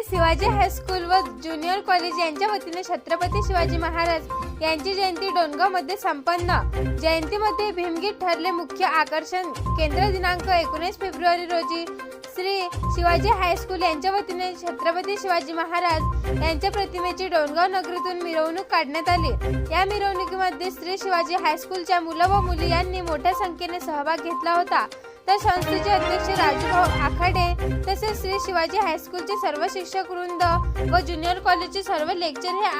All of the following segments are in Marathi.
शिवाजी हायस्कूल व ज्युनियर कॉलेज यांच्या वतीने छत्रपती शिवाजी महाराज यांची जयंती डोनगावमध्ये संपन्न. जयंतीमध्ये भीमगीत ठरले मुख्य आकर्षण केंद्र दिनांक एकोणीस फेब्रुवारी रोजी श्री शिवाजी हायस्कूल यांच्या वतीने छत्रपती शिवाजी महाराज यांच्या प्रतिमेची डोणगाव नगरीतून मिरवणूक काढण्यात आली. या मिरवणुकीमध्ये श्री शिवाजी हायस्कूलच्या मुलं व मुली यांनी मोठ्या संख्येने सहभाग घेतला होता. तर संस्थेचे अध्यक्ष राजूभाऊ आखाडे तसेच श्री शिवाजी हायस्कूलचे सर्व शिक्षक वृंद व ज्युनियर कॉलेजचे सर्व लेक्चर हे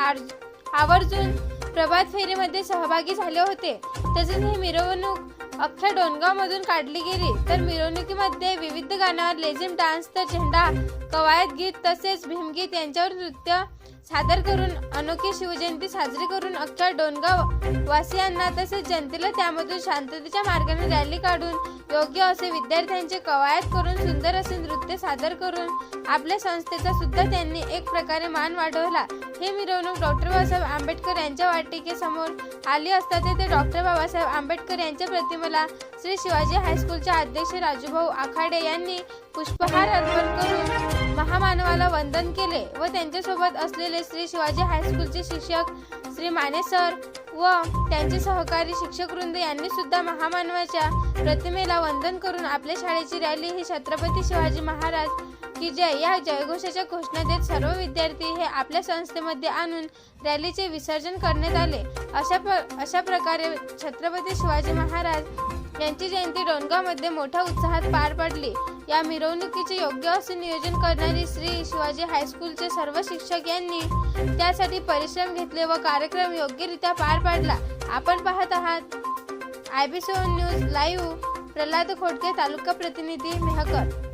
आवर्जून प्रभात फेरीमध्ये सहभागी झाले होते. तसेच ही मिरवणूक अख्ख्या डोनगावमधून काढली गेली. तर मिरवणुकीमध्ये विविध गाण्यावर लेझिम डान्स तर झेंडा कवायत गीत तसेच भीमगीत यांच्यावर नृत्य सादर करून अनोखी शिवजयंती साजरी करून अख्ख्या डोणगाव वासियांना तसेच जनतेला त्यामधून शांततेच्या मार्गाने रॅली काढून योग्य असे विद्यार्थ्यांचे कवायत करून सुंदर असे नृत्य सादर करून आपल्या संस्थेचा सुद्धा त्यांनी एक प्रकारे मान वाढवला. हे मिरवणूक डॉक्टर बाबासाहेब आंबेडकर यांच्या वाटिकेसमोर आली असता ते डॉक्टर बाबासाहेब आंबेडकर यांच्या प्रतिमेला श्री शिवाजी हायस्कूलचे अध्यक्ष राजूभाऊ आखाडे यांनी पुष्पहार अर्पण करून महामानवाला वंदन केले व त्यांच्यासोबत असलेले श्री शिवाजी हायस्कूलचे शिक्षक श्री माने सर व त्यांचे सहकारी शिक्षक वृंद यांनी सुद्धा महामानवाच्या प्रतिमेला वंदन करून आपल्या शाळेची रॅली ही छत्रपती शिवाजी महाराज की जय या जयघोषाच्या घोषणा देत सर्व विद्यार्थी हे आपल्या संस्थेमध्ये आणून रॅलीचे विसर्जन करण्यात आले. अशा प्र अशा प्रकारे छत्रपती शिवाजी महाराज यांची जयंती डोणगावमध्ये मोठ्या उत्साहात पार पडली. या मिरवणुकीचे योग्य असे नियोजन करणारी श्री शिवाजी हायस्कूलचे सर्व शिक्षक यांनी त्यासाठी परिश्रम घेतले व कार्यक्रम योग्यरित्या पार पाडला. आपण पाहत आहात I B news live Pralhad Khodke taluka प्रतिनिधी मेहकर.